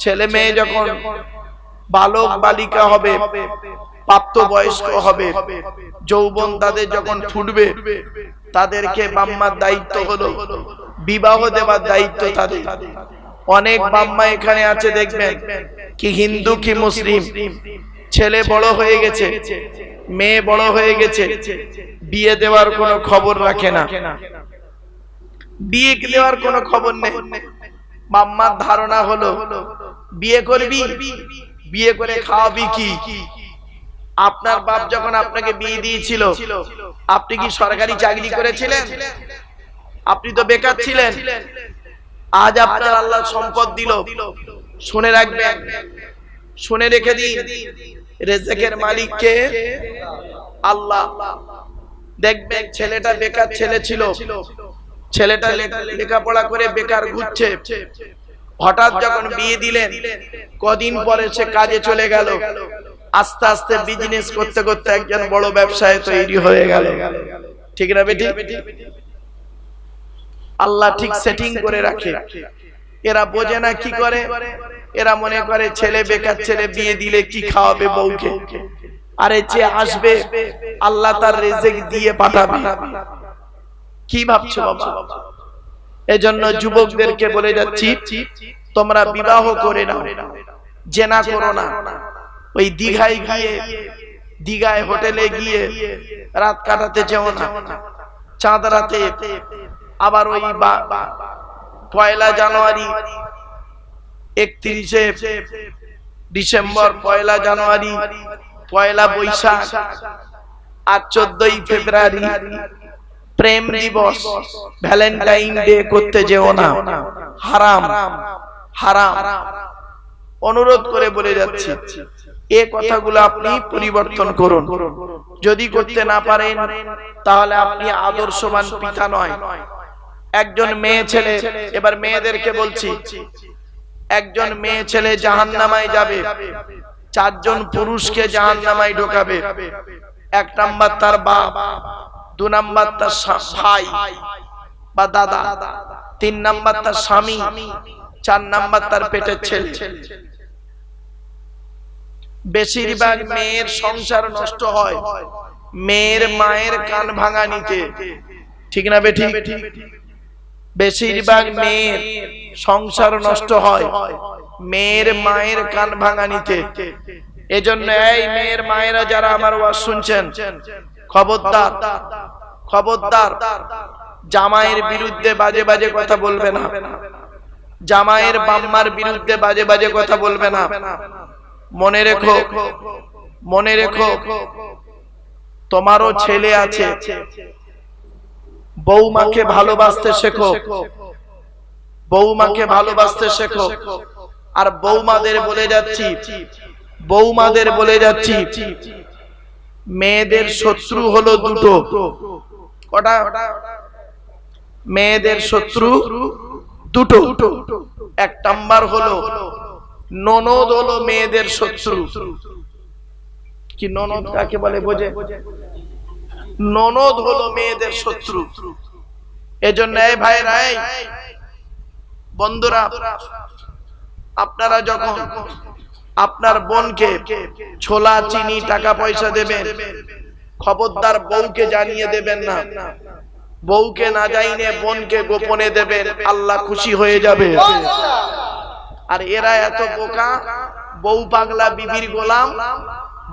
ছেলে মেয়ে যখন বালক বালিকা হবে প্রাপ্ত বয়স্ক হবে যৌবন তাদের যখন ফুটবে তাদেরকে বাম্মার দায়িত্ব হলো বিবাহ দেওয়ার দায়িত্ব তাদের। অনেক বাম্মা এখানে আছে দেখবেন কি হিন্দু কি মুসলিম। ছেলে বড় হয়ে গেছে মেয়ে বড় হয়ে গেছে বিয়ে দেওয়ার কোনো খবর রাখে না। বিয়ে দেওয়ার কোনো খবর নেই। মাম্মার ধারণা হলো, বিয়ে করবি, বিয়ে করে খাওয়াবি কি? আপনার বাপ যখন আপনাকে বিয়ে দিয়েছিল, আপনি কি সরকারি চাকরি করেছিলেন? আপনি তো বেকার ছিলেন। আজ আপনার আল্লাহ সম্পদ দিল। শুনে রাখবেন, শুনে রেখে দিন, রেজেকের মালিককে আল্লাহ, দেখবেন ছেলেটা বেকার ছেলে ছিল। ছেলেটা লেখাপড়া করে বেকার ঘুরছে। হঠাৎ যখন বিয়ে দিলেন, কদিন পরে সে কাজে চলে গেল। আস্তে আস্তে বিজনেস করতে করতে একজন বড় ব্যবসায় তৈরি হয়ে গেল। ঠিক না বেটি? আল্লাহ ঠিক সেটিং করে রাখে। এরা বোঝে না কি করে। এরা মনে করে ছেলে বেকার, ছেলে বিয়ে দিলে কি খাওয়াবে বউকে? আরে যে আসবে, আল্লাহ তার রেজেক দিয়ে পাঠাবে। কি ভাবছ বাবা? এজন্য যুবকদেরকে বলে যাচ্ছি তোমরা বিবাহ করে নাও জেনা করো না। ওই দীঘায় গিয়ে দীঘায় হোটেলে গিয়ে রাত কাটাতে যেও না। চাঁদ রাতে আবার ওই বা- পয়লা জানুয়ারি একত্রিশে ডিসেম্বর পয়লা জানুয়ারি পয়লা বৈশাখ আর চোদ্দই ফেব্রুয়ারি প্রেম দিবস ভ্যালেন্টাইন ডে করতে যেও না। হারাম হারাম অনুরোধ করে বলে যাচ্ছি এ কথাগুলো আপনি পরিবর্তন করুন। যদি করতে না পারেন তাহলে আপনি আদর্শবান পিতা নয়। একজন মেয়ে ছেলে এবার মেয়েদেরকে বলছি একজন মেয়ে ছেলে জাহান্নামায় যাবে। চারজন পুরুষকে জাহান্নামায় ঢোকাবে। এক নাম্বার তার বাপ। দু নাম্বার তার ভাই বা দাদা। তিন নাম্বার তার স্বামী। চার নাম্বার তার পেটের ছেলে। বেশিরভাগ মেয়ের সংসার নষ্ট হয়। মেয়ের মায়ের কান ভাঙা নিতে। ঠিক না বেঠি বেশিরভাগ মেয়ের সংসার নষ্ট হয়। মেয়ের মায়ের কান ভাঙা নিতে। এজন্য এই মেয়ের মায়েরা যারা আমার ওয়াজ শুনছেন খবরদার খবরদার। জামাইয়ের বিরুদ্ধে বাজে বাজে কথা বলবে না। জামাইয়ের বাম্মার বিরুদ্ধে বাজে বাজে কথা বলবে না। মনে রেখো মনে রেখো, তোমারও ছেলে আছে। বৌমাকে ভালোবাসতে শেখো। বৌমাকে ভালোবাসতে শেখো। আর বৌমাদের বলে যাচ্ছি, বৌমাদের বলে যাচ্ছি মেয়েদের শত্রু হলো দুটো। কটা? মেয়েদের শত্রু দুটো। এক নাম্বার হলো ননদ হলো মেয়েদের শত্রু। কি ননদ কাকে বলে বোঝে? ননদ হলো মেয়েদের শত্রু। এজন্য এই ভাইরা এই বন্ধুরা আপনারা যখন আপনার বোনকে ছোলা, চিনি, টাকা পয়সা দেবেন। খবরদার বউকে জানিয়ে দেবেন না। বউকে না জানিয়ে বোনকে গোপনে দেবেন। আল্লাহ খুশি হয়ে যাবে। আর এরা এত বোকা, বউ পাগলা বিবির গোলাম,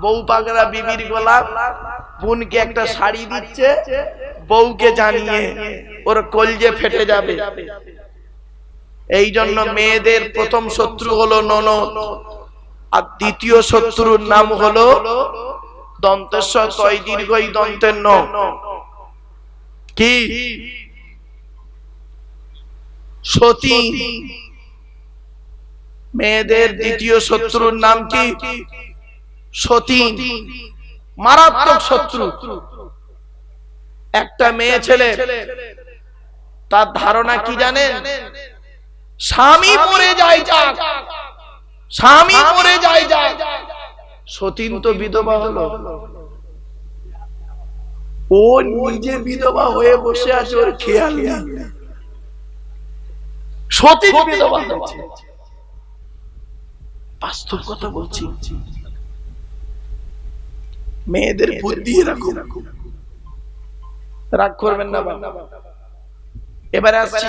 বউ পাগলা বিবির গোলাম, বোনকে একটা শাড়ি দিচ্ছে, বউকে জানিয়ে ওর কলজে ফেটে যাবে। এই জন্য মেয়েদের প্রথম শত্রু হলো ননদ। আর দ্বিতীয় শত্রুর নাম হলো দন্তেশ্বর তয় দীর্ঘই দন্তের ন মেয়েদের দ্বিতীয় শত্রুর নাম কি? সতী। মারাত্মক শত্রু। একটা মেয়ে ছেলে। তার ধারণা কি জানেন? স্বামী মরে যায় যাক। স্বামী মরে যায় যাক সতীন তো বিধবা হলো। ও নিজে বিধবা হয়ে বসে আছে ওর খেয়াল সতীন বিধবা বাস্তব কথা বলছি। মেয়েদের বুদ্ধি রাগ করবেন না। এবারে আসছি।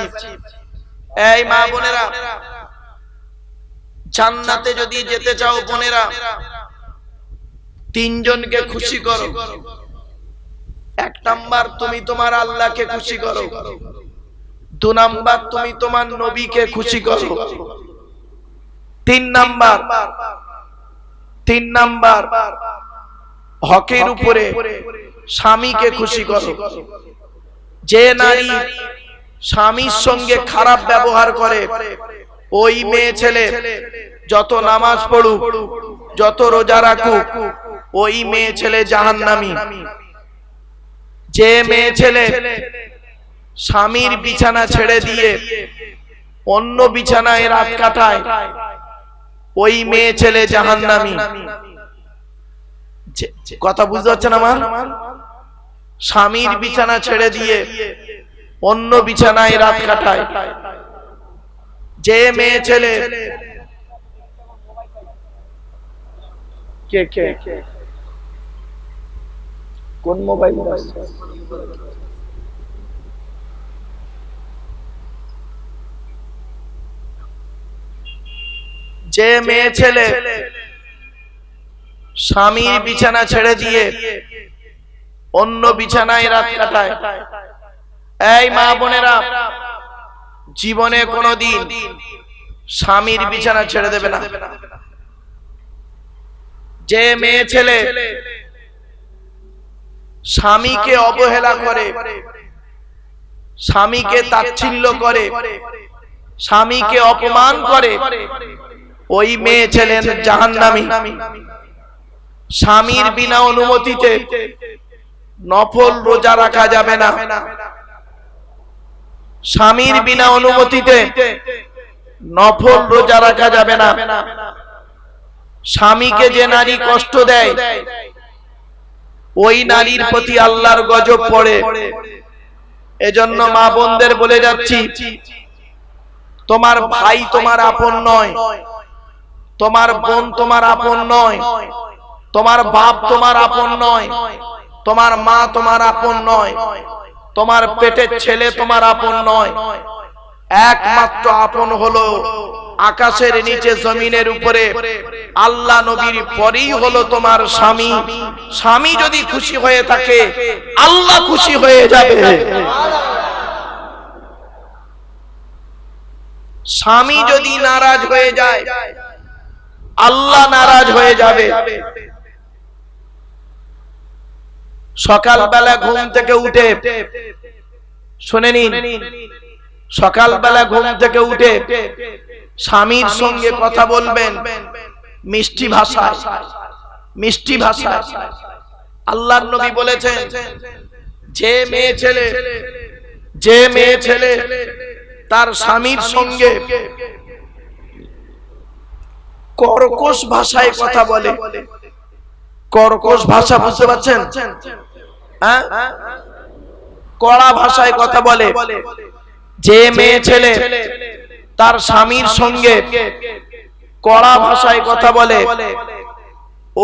এই মা বোনেরা। জান্নাতে যদি যেতে চাও বোনেরা, তিনজনকে খুশি করো। এক নাম্বার তুমি তোমার আল্লাহকে খুশি করো। দু নাম্বার তুমি তোমার নবীকে খুশি করো। তিন নাম্বার তিন নাম্বার, হকের উপরে স্বামীকে খুশি করো। যে নারী স্বামীর সঙ্গে খারাপ ব্যবহার করে ওই মেয়ে ছেলে, যত নামাজ পড়ুক, যত রোজা রাখুক, ওই মেয়ে ছেলে জাহান্নামী। যে মেয়ে ছেলে স্বামীর বিছানা ছেড়ে দিয়ে অন্য বিছানায় রাত কাটায়, ওই মেয়ে ছেলে জাহান্নামী। যে- কথা বুঝতে পারছেন আমার? স্বামীর বিছানা ছেড়ে দিয়ে অন্য বিছানায় রাত কাটায়। যে মেয়ে ছেলে। কে কে? কোন মোবাইল যে মেয়ে ছেলে। স্বামীর বিছানা ছেড়ে দিয়ে অন্য বিছানায় রাত কাটায়। এই মা বোনেরা জীবনে কোনোদিন স্বামীর বিছানা ছেড়ে দেবে না। যে মেয়ে ছেলে স্বামীকে অবহেলা করে স্বামীকে তাচ্ছিল্য করে স্বামীকে অপমান করে ওই মেয়ে ছেলে জাহান্নামী। স্বামীর বিনা অনুমতিতে নফল রোজা রাখা যাবে না। স্বামীর বিনা অনুমতিতে নফল রোজা রাখা যাবে না। স্বামীকে যে নারী কষ্ট দেয় ওই নারীর প্রতি আল্লাহর গজব পড়ে। এজন্য মা বোনদের বলে যাচ্ছি তোমার ভাই তোমার আপন নয়। তোমার বোন তোমার আপন নয়। তোমার বাপ তোমার আপন নয়। তোমার মা তোমার আপন নয়। তোমার পেটের ছেলে তোমার আপন নয়। একমাত্র আপন হলো আকাশের নিচে জমিনের উপরে। আল্লাহ নবীর পরেই হলো তোমার স্বামী। স্বামী যদি খুশি হয়ে থাকে, আল্লাহ খুশি হয়ে যাবে। স্বামী যদি নারাজ হয়ে যায়, আল্লাহ নারাজ হয়ে যাবে। সকালবেলা ঘুম থেকে উঠে। শুনে নিন। সকালবেলা ঘুম থেকে উঠে স্বামীর সঙ্গে কথা বলবেন। মিষ্টি ভাষায়। মিষ্টি ভাষায়। আল্লাহর নবী বলেছেন যে মেয়ে ছেলে যে মেয়ে ছেলে তার স্বামীর সঙ্গে কর্কশ ভাষায় কথা বলে। কর্কশ ভাষা বুঝতে পারছেন? কড়া ভাষায় কথা বলে। যে মেয়ে ছেলে, তার স্বামীর সঙ্গে কড়া ভাষায় কথা বলে,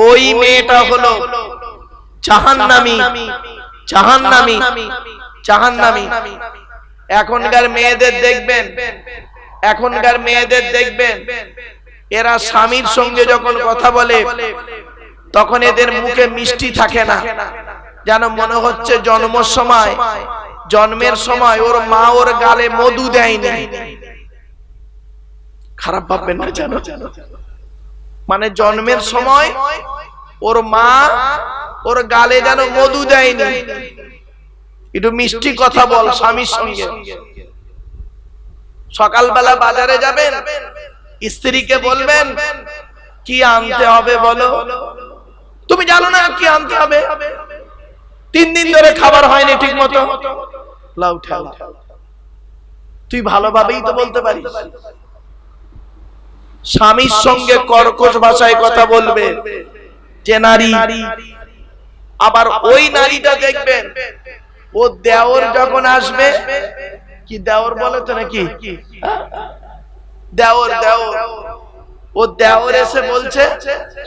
ওই মেয়েটা হলো জাহান্নামী জাহান্নামী জাহান্নামী। এখনকার মেয়েদের দেখবেন, এখনকার মেয়েদের দেখবেন, এরা স্বামীর সঙ্গে যখন কথা বলে, তখন এদের মুখে মিষ্টি থাকে না। যেন মনে হচ্ছে জন্মের সময়। জন্মের সময় ওর মা ওর গালে মধু দেয়নি। খারাপ ভাববেন না জানো মানে জন্মের সময় ওর মা ওর গালে যেন মধু দেয়নি। একটু মিষ্টি কথা বল স্বামীর সঙ্গে। সকালবেলা বাজারে যাবেন, স্ত্রীকে বলবেন, কি আনতে হবে বলো? তুমি জানো না কি আনতে হবে। তিন দিন ধরে খাবার হয়নি ঠিক মতো লাউ তুই ভালোভাবেই তো বলতে পারিস। স্বামীর সঙ্গে কর্কশ ভাষায় কথা বলবে। যে নারী আবার ওই নারীটা দেখবেন। ও দেওর যখন আসবে কি দেওর বলে তো নাকি? দেওর দেওর ও দেওর এসে বলছে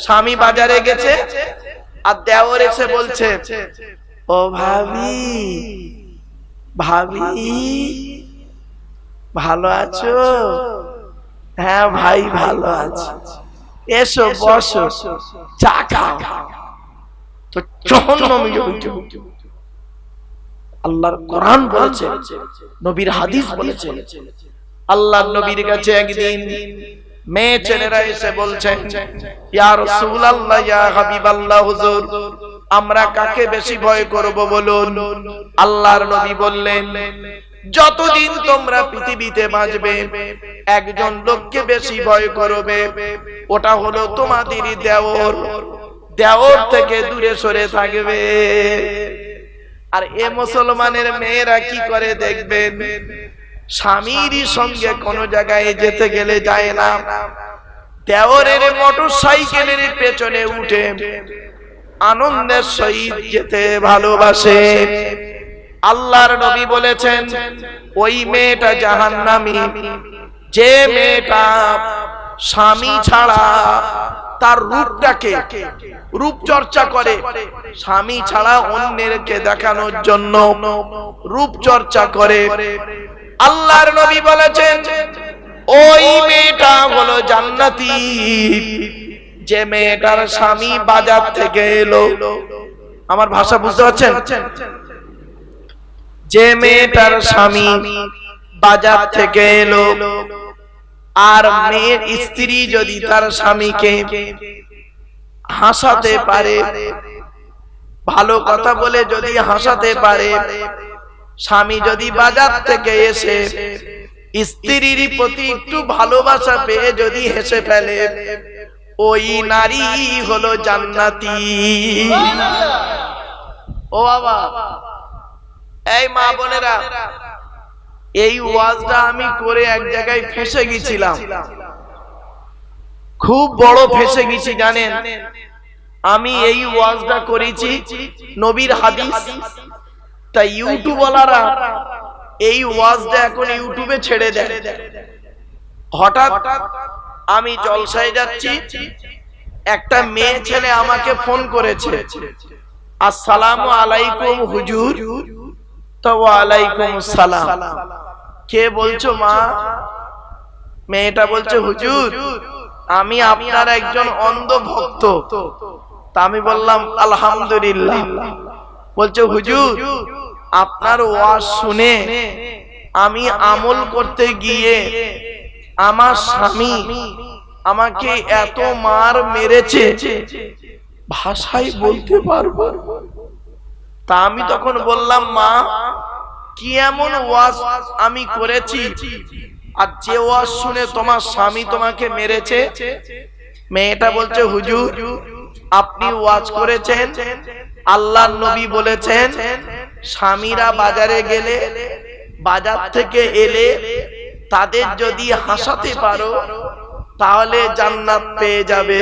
স্বামী বাজারে গেছে আর দেওর এসে বলছে ভাবি ভালো আছো? হ্যাঁ ভাই, ভালো আছে। এসো, বসো, চা খাও। তো আল্লাহর কোরআন বলেছে, নবীর হাদিস বলেছে, আল্লাহর নবীর কাছে একদিন মেয়ে ছেলেরা এসে বলছেন ইয়া রাসূলুল্লাহ ইয়া হাবিবাল্লাহ হুজুর আমরা কাকে বেশি ভয় করব বলুন? আল্লাহর নবী বললেন যতদিন তোমরা পৃথিবীতে বাঁচবে একজন লোককে বেশি ভয় করবে। ওটা হলো তোমাদেরই দেওর। দেওর থেকে দূরে সরে থাকবে। আর এ মুসলমানের মেয়েরা কি করে দেখবেন? স্বামীর সঙ্গে কোন জায়গায় যেতে গেলে যায় না। দেওরের মোটর সাইকেলের পেছনে উঠে আনন্দের সহিত যেতে ভালোবাসে। আল্লাহর নবী বলেছেন ওই মেয়েটা জাহান্নামী। যে মেয়েটা স্বামী ছাড়া তার রূপটাকে রূপ চর্চা করে স্বামী ছাড়া অন্যেরকে দেখানোর জন্য রূপ চর্চা করে। আল্লাহর নবী বলেছেন, ওই মেয়েটা হলো জান্নাতি। যে মেয়েটার স্বামী বাজার থেকে এলো। আমার ভাষা বুঝতে পারছেন? যে মেয়েটার স্বামী বাজার থেকে এলো, আর মেয়ের স্ত্রী যদি তার স্বামীকে হাসাতে পারে, ভালো কথা বলে যদি হাসাতে পারে স্বামী যদি বাজার থেকে এসে স্ত্রীর প্রতি একটু ভালোবাসা পেয়ে যদি হেসে ফেলে ওই নারী হলো জান্নাতি। ও বাবা। এই মা বোনেরা এই ওয়াজটা আমি করে এক জায়গায় ফেসে গেছিলাম। খুব বড় ফেসে গেছি জানেন? আমি এই ওয়াজটা করেছি নবীর হাদিস। তাই ইউটিউবওয়ালারা এই ওয়াজটা এখন ইউটিউবে ছেড়ে দেয়। হঠাৎ আমি জলসায় যাচ্ছি, একটা মেয়ে ছেলে আমাকে ফোন করেছে। আসসালামু আলাইকুম হুজুর, তো ওয়ালাইকুম সালাম। কে বলছো মা? মেয়েটা বলছে, হুজুর, আমি আপনার একজন অন্ধ ভক্ত। তা আমি বললাম, আলহামদুলিল্লাহ। বলছে হুজুর আপনার ওয়াজ শুনে আমি আমল করতে গিয়ে আমার স্বামী আমাকে এত মার মেরেছে ভাষায় বলতে পারব? তা আমি তখন বললাম মা কি এমন ওয়াজ আমি করেছি? আর যে ওয়াজ শুনে তোমার স্বামী তোমাকে মেরেছে? মেয়েটা বলছে হুজুর আপনি ওয়াজ করেছেন? আল্লাহ নবী বলেছেন, স্বামীরা বাজারে গেলে, বাজার থেকে এলে তাদের যদি হাসাতে পারো, তাহলে জান্নাত পেয়ে যাবে।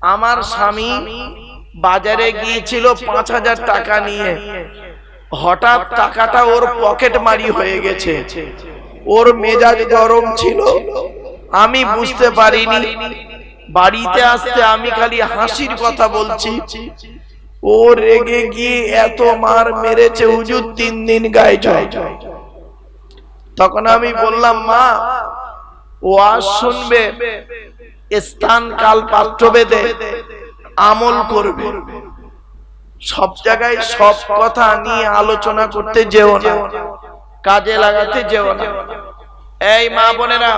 আমার স্বামী বাজারে গিয়েছিল পাঁচ হাজার টাকা নিয়ে। হঠাৎ টাকাটা ওর পকেট মারি হয়ে গেছে। ওর মেজাজ গরম ছিল। আমি বুঝতে পারিনি। বাড়িতে আসতে আমি খালি হাসির কথা বলছি। ও রেগে গিয়ে এত মার মেরেছে, হুজুর তিন দিন গায়ে জয় তখন আমি বললাম, মা, ও আজ শুনবে, স্থান কাল পাত্র বেদে আমল করবে। সব জায়গায় সব কথা নিয়ে আলোচনা করতে যেও না, কাজে লাগাতে যেও না। এই মা বোনেরা,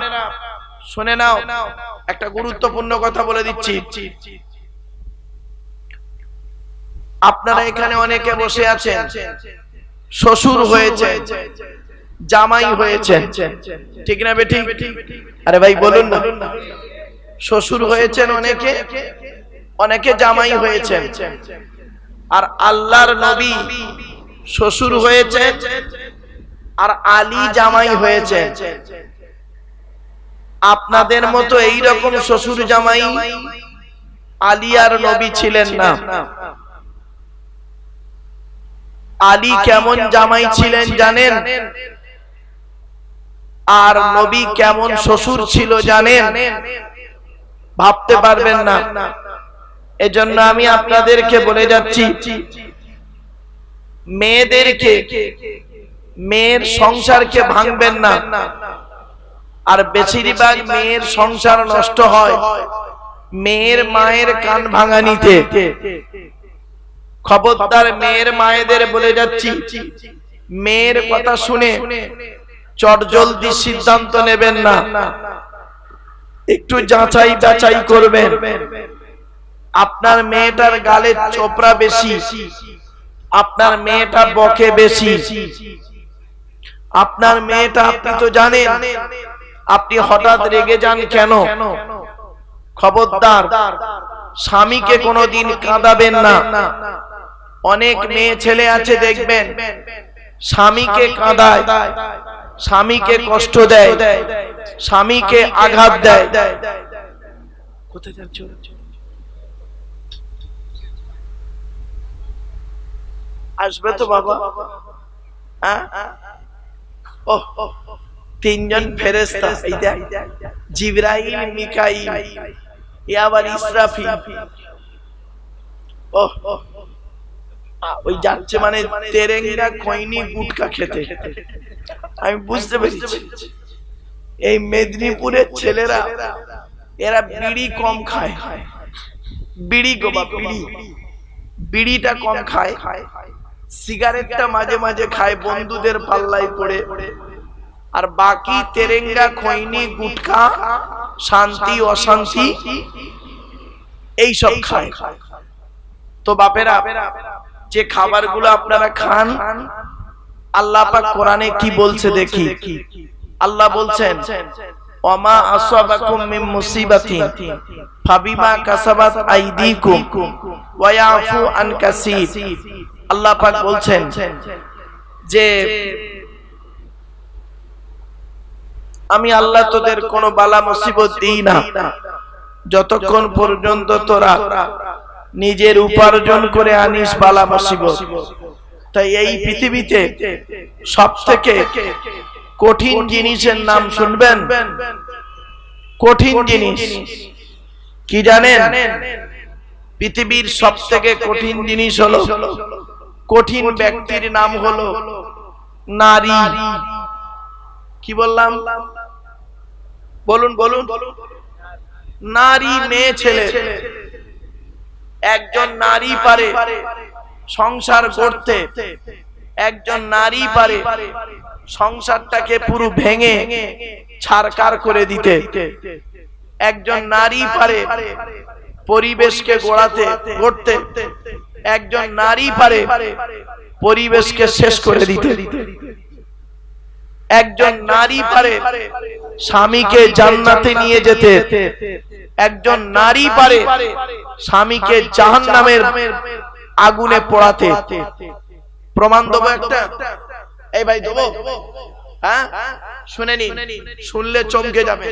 শুনে নাও, একটা গুরুত্বপূর্ণ কথা বলে দিচ্ছি। আপনারা এখানে অনেকে বসে আছেন। শ্বশুর হয়েছে জামাই হয়েছে। ঠিক না বেটি? আরে ভাই বলুন না। শ্বশুর হয়েছেন অনেকে অনেকে। জামাই হয়েছেন। আর আল্লাহর নবী শ্বশুর হয়েছেন আর আলী জামাই হয়েছে আপনাদের মতো এই রকম শ্বশুর জামাই আলী আর নবী ছিলেন না। আলী কেমন জামাই ছিলেন জানেন? আর নবী কেমন শ্বশুর ছিল জানেন? ভাবতে পারবেন না। এজন্য আমি আপনাদেরকে বলে যাচ্ছি মেয়েদেরকে মেয়ের সংসারকে ভাঙবেন না। আর বেশিরভাগ মেয়ের সংসার নষ্ট হয়। মেয়ের মায়ের কান ভাঙানিতে। খবরদার মেয়ের মায়েদের বলে যাচ্ছি। মেয়ের কথা শুনে চটজলদি সিদ্ধান্ত নেবেন না। একটু যাচাই যাচাই করবেন। আপনার মেয়েটার গালে চোপড়া বেশি। আপনার মেয়েটা বকে বেশি। আপনার মেয়েটা আপনি তো জানেন। আপনি হঠাৎ রেগে যান কেন? খবরদার। স্বামীকে কোনোদিন কাঁদাবেন না। অনেক মেয়ে ছেলে আছে দেখবেন। স্বামীকে কাঁদায়। স্বামীকে কষ্ট দেয়। স্বামীকে আঘাত দেয়। কোথায় যাচ্ছ? আসবে তো বাবা। হ্যাঁ? ও তিনজন ফেরেস্তা এই দেখ। জিবরাইল মিকাইল। এ আবার ইসরাফিল। ও ওই যাচ্ছে মানে তেরেঙ্গা খৈনি গুটকা খেতে। আমি বুঝতে পেরেছি। এই মেদিনীপুরের ছেলেরা এরা বিড়ি কম খায়। বিড়ি গোবা বিড়ি। বিড়িটা কম খায়। সিগারেটটা মাঝে মাঝে খায় বন্ধুদের পাল্লায় পড়ে। আর বাকি তেরেঙ্গা খৈনি গুটকা শান্তি অশান্তি এই সব খায়। তো বাপেরা যে খাবারগুলো আপনারা খান আল্লাহ পাক কোরআনে কি বলছে দেখি। আল্লাহ বলছেন ওমা আসাবাকুম মিন মুসিবাতিন ফাবিমা কাসাবাত আইদিকুম ওয়া ইয়াফু আন কাসীর। আল্লাহ পাক বলছেন যে আমি আল্লাহ তোদের কোনো বালা মুসিবত দিই না। যতক্ষণ পর্যন্ত তোরা নিজের উপার্জন করে আনিস বালা মুসিবত। তাই এই পৃথিবীতে সব থেকে কঠিন জিনিসের নাম শুনবেন? কঠিন জিনিস। কি জানেন? পৃথিবীর সব থেকে কঠিন জিনিস হলো, কঠিন ব্যক্তির নাম হলো নারী। কি বললাম? বলুন বলুন। নারী মেয়ে ছেলে। একজন নারী পারে সংসার করতে একজন নারী পারে সংসারটাকে পুরো ভেঙে ছারকার করে দিতে। একজন নারী পারে পরিবেশকে গোড়াতে গড়তে একজন নারী পারে পরিবেশকে শেষ করে দিতে। একজন নারী পারে স্বামীকে জান্নাতে নিয়ে যেতে। একজন নারী পারে স্বামীকে জাহান নামের আগুনে পোড়াতে। প্রমাণ দেবো একটা? এই ভাই দেবো। হ্যাঁ? শুনে নি শুনলে চমকে যাবে।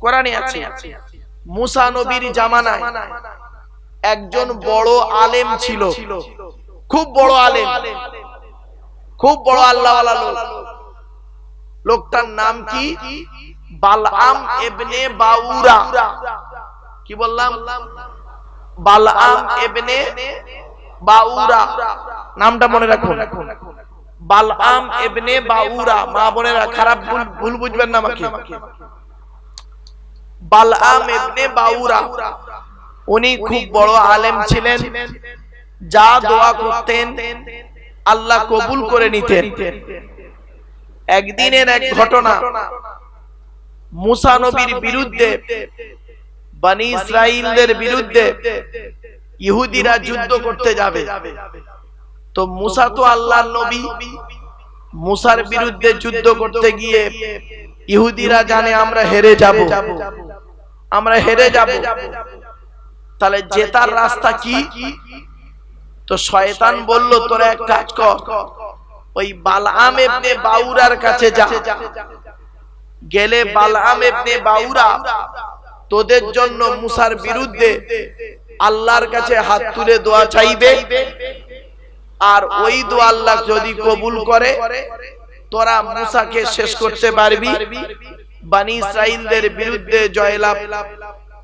কোরআনে আছে। মুসা নবীর জামানায় একজন বড় আলেম ছিল। খুব বড় আলেম। খুব বড় আল্লাহওয়ালা লোক। লোকটার নাম কি? বালআম এবনে বাউরা। কি বললাম? বালআম এবনে বাউরা। নামটা মনে রাখুন। বালআম এবনে বাউরা। মা বোনেরা, খারাপ ভুল বুঝবেন না আমাকে। বালআম এবনে বাউরা। উনি খুব বড় আলেম ছিলেন। যা দোয়া করতেন। আল্লাহ কবুল করে নিতেন। একদিনের এক ঘটনা। মুসা নবীর বিরুদ্ধে বানি ইসরাইলদের বিরুদ্ধে ইহুদিরা যুদ্ধ করতে যাবে। তো মুসা তো আল্লাহর নবী। মুসার বিরুদ্ধে যুদ্ধ করতে গিয়ে ইহুদিরা জানে আমরা হেরে যাব। আমরা হেরে যাব। তাহলে জেতার রাস্তা কি? তো শয়তান বলল, তোরা এক কাজ কর, ওই বালআম ইবনে বাউরার কাছে যা। গেলে বালআম ইবনে বাউরা তোদের জন্য মুসার বিরুদ্ধে আল্লাহর কাছে হাত তুলে দোয়া চাইবে। আর ওই দোয়া আল্লাহ যদি কবুল করে, তোরা মুসাকে শেষ করতে পারবি, বানি ইসরাইলদের বিরুদ্ধে জয়লাভ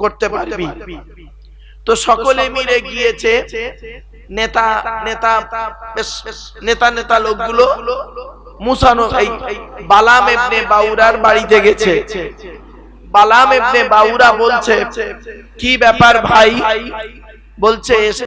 করতে পারবি। তো সকলে মিলে গিয়েছে নেতা নেতা নেতা নেতা লোকগুলো, মুসানো এই বালাম এমনি বাউরার বাড়িতে গেছে। বালাম এমনি বাউরা বলছে, কি ব্যাপার ভাই? বলছে এসে